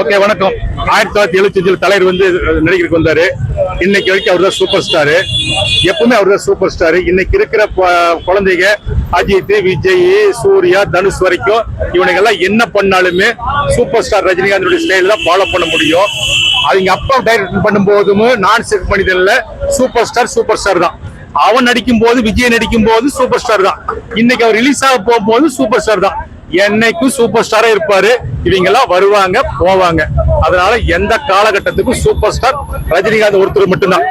Okay வணக்கம். ஆயிரத்தி தொள்ளாயிரத்தி எழுபத்தி தலைவர் வந்து நடிகருக்கு வந்தாரு. இன்னைக்கு வரைக்கும் அவர் தான் சூப்பர் ஸ்டார் எப்பவுமே அவர் தான் சூப்பர் ஸ்டார் இன்னைக்கு இருக்கிற குழந்தைங்க அஜித் விஜய் சூர்யா தனுஷ் வரைக்கும் இவனுங்க எல்லாம் என்ன பண்ணாலுமே சூப்பர் ஸ்டார் ரஜினிகாந்தோட ஸ்டைல் தான் ஃபாலோ பண்ண முடியும். அவங்க அப்பா டைரக்ட் பண்ணும்போதும் நான் செக் பண்ணிதல்ல சூப்பர் ஸ்டார் சூப்பர் ஸ்டார் தான். அவன் நடிக்கும் போது விஜய் நடிக்கும் போது சூப்பர் ஸ்டார் தான். இன்னைக்கு அவர் ரிலீஸ் ஆக போகும்போது சூப்பர் ஸ்டார் தான். என்னைக்கும் சூப்பர் ஸ்டாரா இருப்பாரு. இவங்க எல்லாம் வருவாங்க போவாங்க. அதனால எந்த காலகட்டத்துக்கும் சூப்பர் ஸ்டார் ரஜினிகாந்த் ஒருத்தர் மட்டும்தான்.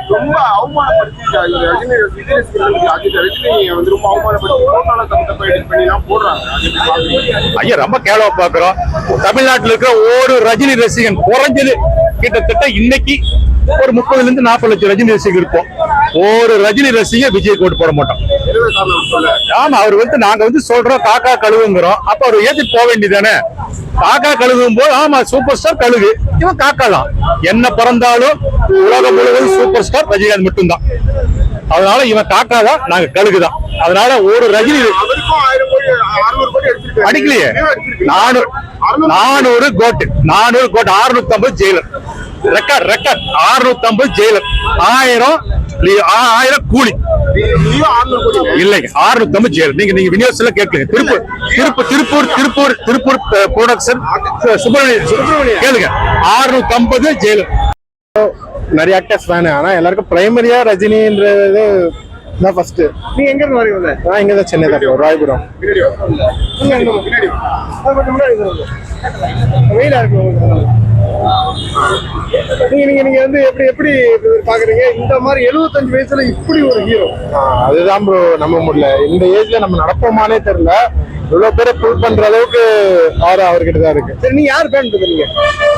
ஐயா ரொம்ப கேவலமா பாக்குறோம். தமிழ்நாட்டுல இருக்கிற ஒரு ரஜினி ரசிகன் குறைஞ்சது கிட்டத்தட்ட இன்னைக்கு ஒரு முப்பதுல இருந்து நாற்பது லட்சம் ரஜினி ரசிகர் இருப்போம். ஒரு ரஜினி ரசிகர் விஜய் கோட்டு போட மாட்டோம். ஆமா அவர் வந்து நாங்க வந்து சொல்றோம் காக்கா கழுவுங்கிறோம். அப்ப அவர் ஏத்துட்டு போக வேண்டியதானே காக்கா கழுவும் போது ஆமா சூப்பர் ஸ்டார் கழுகு. இவன் காக்கா தான் என்ன பிறந்தாலும் உலகம் முழுவதும் சூப்பர் ஸ்டார் ரஜினிகாந்த் மட்டும்தான். அதனால இவன் காக்கா தான் நாங்க கழுகு தான் அதனால ஒரு ரஜினி அடிக்கலையே. நானூறு நானூறு கோட்டு நானூறு கோட்டு அறுநூத்தி ஐம்பது ஜெயிலர் ரெக்கார்ட் ரெக்கார்ட் அறுநூத்தி ஐம்பது ஜெயிலர் ஆயிரம் ஆயிரம் கூலி. இல்லைங்க ஆறுநூத்தி ஐம்பது ஜெயிலர் நீங்க நீங்க விநியோகத்துல கேட்கலங்க. திருப்பூர் திருப்பூர் திருப்பூர் திருப்பூர் திருப்பூர் ப்ரொடக்ஷன் சுப்பிரமணிய கேளுங்க. ஆறுநூத்தி ஐம்பது நிறைய ஆக்டர்ஸ் ஃபேனு ஆனா எல்லாருக்கும் பிரைமரியா ரஜினின்றது தான் ஃபர்ஸ்ட் நீ எங்க இருந்து வரீங்க நான் இங்க தான் சென்னை தான் ராயபுரம். வெயிலா இருக்கு நீங்க நீங்க நீங்க வந்து எப்படி எப்படி பாக்குறீங்க? இந்த மாதிரி 75 வயசுல இப்படி ஒரு ஹீரோ அதுதான் ப்ரோ நம்ப முடியல. இந்த ஏஜ்ல நம்ம நடப்போமானே தெரியல. இவ்வளவு பேரை புல் பண்ற அளவுக்கு ஆறு அவர்கிட்ட தான் இருக்கு. சரி நீ யார் ஃபேன் இருக்கீங்க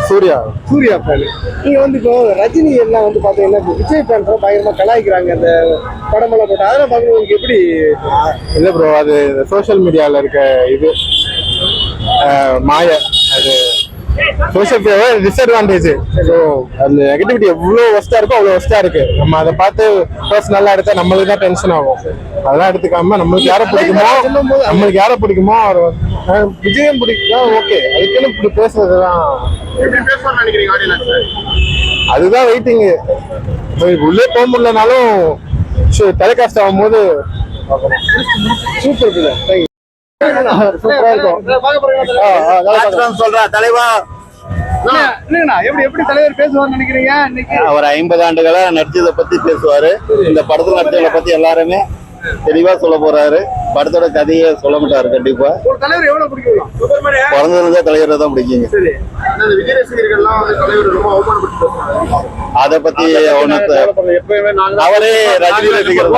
சூர்யா. சூர்யா ஃபேன் நீங்க வந்து இப்போ ரஜினி எல்லாம் வந்து பாத்தீங்கன்னா விஜய் ஃபேன்ஸ் பயங்கரமா கலாய்க்கிறாங்க. அந்த படமெல்லாம் போட்டு அதெல்லாம் உங்களுக்கு எப்படி? இல்ல ப்ரோ அது சோஷியல் மீடியால இருக்க இது. மாய. அது சோஷியல் மீடியாவே டிஸ்அட்வான்டேஜ் ஸோ அந்த நெகட்டிவிட்டி எவ்வளோ ஒஸ்டா இருக்கோ அவ்வளோ ஒஸ்டா இருக்கு. நம்ம அதை பார்த்து பர்சனலாக எடுத்தா நம்மளுக்கு தான் டென்ஷன் ஆகும். அதெல்லாம் எடுத்துக்காம நம்மளுக்கு யாரை பிடிக்குமோ நம்மளுக்கு யாரை பிடிக்குமோ அவர் விஜயம் பிடிக்குதா? ஓகே. அதுக்குன்னு இப்படி நினைக்கிறீங்க ஆடியன்ஸ் அதுதான் வெயிட்டிங் உள்ளே போக முடியலனாலும் டெலிகாஸ்ட் ஆகும்போது சூப்பர் சூப்பரா இருக்கும். தலைவா. இல்லைங்கண்ணா எப்படி எப்படி தலைவர் பேசுவார்னு நினைக்கிறீங்க இன்னைக்கு? அவர் ஐம்பது ஆண்டுகளா நடிச்சதை பத்தி பேசுவாரு. இந்த படத்துல நடிச்சதை பத்தி எல்லாருமே தெளிவா சொல்ல போறாரு. படத்தோட கதையை சொல்ல மாட்டாரு கண்டிப்பா. தலைவர் எவ்வளவு பிடிக்கும்? பிறந்திருந்தா தலைவரை தான் பிடிக்குங்க. அதை பத்தி ஒண்ணு அவரே ரஜினி ரசிகர்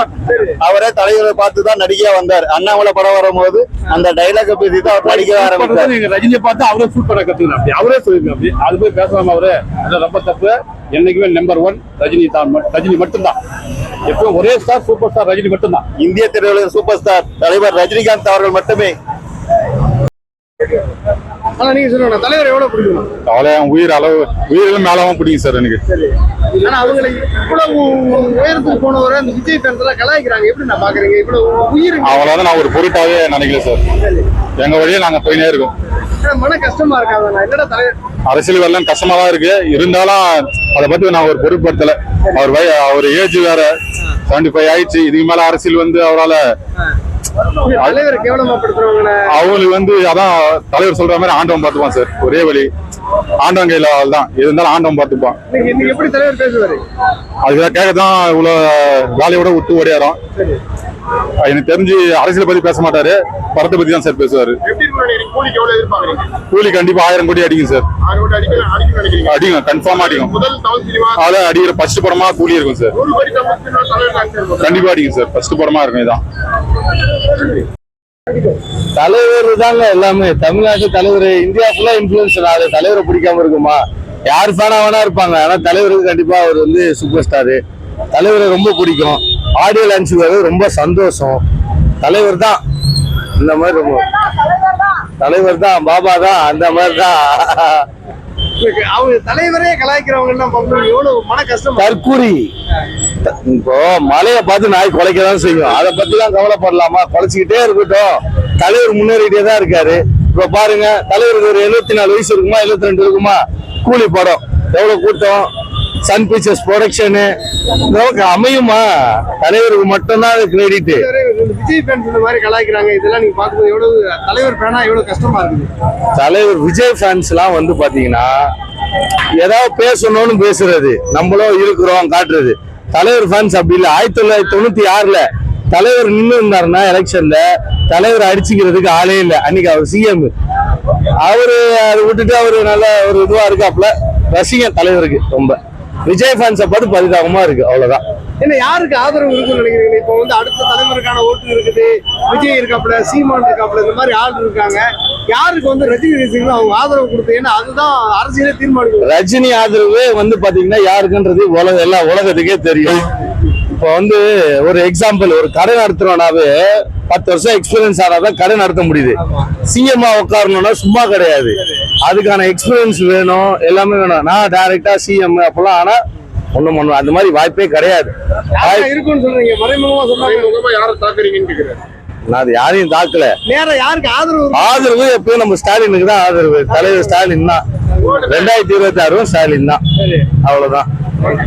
அவரே தலைவரை பார்த்து தான் நடிக்க வந்தார். அண்ணாமலை படம் வரும்போது அந்த டைலாக பேசி தான் அவர் நடிக்க நீங்க ரஜினியை பார்த்து அவரே ஷூட் பண்ண அப்படி. அவரே சொல்லிருக்கணும் அப்படி. அது போய் பேசலாமா அவரு ரொம்ப தப்பு. என்னைக்குமே நம்பர் ஒன் ரஜினி தான். ரஜினி மட்டும்தான். எப்பவும் ஒரே ஸ்டார் சூப்பர் ஸ்டார் ரஜினி மட்டும்தான். இந்திய திரையுலக சூப்பர் ஸ்டார் தலைவர் ரஜினிகாந்த் அவர்கள் மட்டுமே. ஆனா நீங்க சொல்லுங்க தலைவர் எவ்வளவு பிடிக்கும்? அவளை உயிர் அளவு உயிரிலும் மேலவும் பிடிக்கும் சார் எனக்கு. ஆனா அவங்களை இவ்வளவு உயரத்துக்கு போனவரை அந்த விஜய் எல்லாம் கலாய்க்கிறாங்க. எப்படி நான் பாக்குறீங்க? இவ்வளவு உயிர் அவளை வந்து நான் ஒரு பொருட்டாவே நினைக்கல சார். எங்க வழியே நாங்க போயினே இருக்கோம். மன கஷ்டமா இருக்காங்க என்னடா தலைவர்? அரசியல் வரலாம் கஷ்டமா தான் இருக்கு. இருந்தாலும் அதை பத்தி நான் ஒரு பொருட்படுத்தல. அவர் அவர் ஏஜ் வேற. செவன்டி ஃபைவ் ஆயிடுச்சு. இதுக்கு மேல அரசியல் வந்து அவரால தலைவர் கேவலமா படுத்துறவங்க அவங்களுக்கு வந்து அதான் தலைவர் சொல்ற மாதிரி ஆண்டவன் பார்த்துப்பான் சார். ஒரே வழி. ஆண்டவன் கையில தான். எது இருந்தாலும் ஆண்டவன் பார்த்துப்பான். எப்படி தலைவர் பேசுவாரு? அதுதான் கேட்க தான் இவ்வளவு வேலையோட விட்டு ஓடியாரோம். எனக்கு தெரிஞ்சு அரசியலை பத்தி பேச மாட்டாரு. படத்தை பத்தி தான் சார் பேசுவாரு. கூலிக்கு எவ்வளவு எதிர்பார்க்கறீங்க? கூலி கண்டிப்பா ஆயிரம் கோடி அடிக்கும் சார். ஆறு கோடி நினைக்கிறீங்க? அடிக்கும் கன்ஃபார்மா அடிக்கும். முதல் தமிழ் சினிமா அதான் அடிக்கிற ஃபர்ஸ்ட் படமா கூலி இருக்கும் சார். நூறு கோடி தமிழ் சினிமா தலைவர் காமிச்சிருக்கோம் கண்டிப்பா அடிக்கும் சார். ஃபர்ஸ்ட் படமா இருக்கும் இதான். தலைவர் தாங்க எல்லாமே. தமிழ்நாட்டு தலைவர் இந்தியா ஃபுல்லா இன்ஃபுளுன்ஸ் ஆகுது தலைவரை பிடிக்காம இருக்குமா? யார் ஃபேனா வேணா இருப்பாங்க. ஆனா தலைவருக்கு கண்டிப்பா அவர் வந்து சூப்பர் ஸ்டாரு தலைவரை ரொம்ப பிடிக்கும். ஆடியோ லான்ச் ரொம்ப சந்தோஷம். தலைவர் தான். இந்த மாதிரி ரொம்ப தலைவர் தான் பாபா தான் அந்த மாதிரி தான் அவங்க தலைவரே கலாய்க்கிறவங்க எவ்வளவு மன கஷ்டம். தற்கூரி இப்போ மலையை பார்த்து நாய் குலைக்க தான் செய்யும். அதை பத்தி தான் கவலைப்படலாமா? குலைச்சிக்கிட்டே இருக்கட்டும். தலைவர் முன்னேறிட்டே தான் இருக்காரு. இப்ப பாருங்க தலைவருக்கு ஒரு எழுபத்தி நாலு வயசு இருக்குமா எழுபத்தி ரெண்டு இருக்குமா? கூலி படம். எவ்வளவு கூட்டம்? சன் பிக்சர்ஸ் ப்ரொடக்ஷனு நமக்கு அமையுமா? தலைவருக்கு மட்டும்தான் கிரெடிட் விஜய் ஃபேன்ஸ் இந்த மாதிரி கலாய்க்கிறாங்க. இதெல்லாம் நீங்க பார்க்கும்போது எவ்வளவு தலைவர் ஃபேனா எவ்வளவு கஷ்டமா இருக்குது? தலைவர் விஜய் ஃபேன்ஸ் எல்லாம் வந்து பாத்தீங்கன்னா ஏதாவது பேசணும்னு பேசுறது. நம்மளும் இருக்கிறோம் காட்டுறது. தலைவர் ஃபேன்ஸ் அப்படி இல்லை. ஆயிரத்தி தொள்ளாயிரத்தி தொண்ணூத்தி ஆறுல தலைவர் நின்று இருந்தாருன்னா எலெக்ஷன்ல தலைவர் அடிச்சுக்கிறதுக்கு ஆளே இல்லை. அன்னைக்கு அவர் சிஎம் அவரு அதை விட்டுட்டு அவரு நல்ல ஒரு இதுவா இருக்காப்ல ரசிகன் தலைவருக்கு ரொம்ப. விஜய் ஃபேன்ஸை பார்த்து பரிதாபமா இருக்கு அவ்வளவுதான். என்ன யாருக்கு ஆதரவு இருக்குன்னு நினைக்கிறீங்க? இப்போ வந்து அடுத்த தலைவருக்கான ஓட்டு இருக்குது. விஜய் இருக்காப்புல சீமான் இருக்காப்புல இந்த மாதிரி ஆள் இருக்காங்க. யாருக்கு வந்து ரஜினி ரசிகர்கள் அவங்க ஆதரவு கொடுத்து ஏன்னா அதுதான் அரசியலே தீர்மானிக்கும். ரஜினி ஆதரவு வந்து பாத்தீங்கன்னா யாருக்குன்றது உலக எல்லா உலகத்துக்கே தெரியும். இப்போ வந்து ஒரு எக்ஸாம்பிள் ஒரு கடை நடத்துறோம்னாவே பத்து வருஷம் எக்ஸ்பீரியன்ஸ் ஆனாதான் கடை நடத்த முடியுது. சிஎம்மா உட்காரணும்னா சும்மா கிடையாது. அதுக்கான எக்ஸ்பீரியன்ஸ் வேணும் எல்லாமே வேணும். நான் டைரக்டா சிஎம் அப்பெல்லாம் ஆனா ஒண்ணும் பண்ணுவேன் அந்த மாதிரி வாய்ப்பே கிடையாது. இருக்குன்னு சொல்றீங்க? மறைமுகமா சொன்னாங்க. மறைமுகமா யாரை தாக்குறீங்கன்னு கேக்குறேன். நான் அது யாரையும் தாக்கல. நேரா யாருக்கு ஆதரவு? ஆதரவு எப்பயும் நம்ம ஸ்டாலினுக்கு தான் ஆதரவு. தலைவர் ஸ்டாலின் தான். ரெண்டாயிரத்தி இருபத்தி ஆறும் ஸ்டாலின் தான். அவ்வளவுதான்.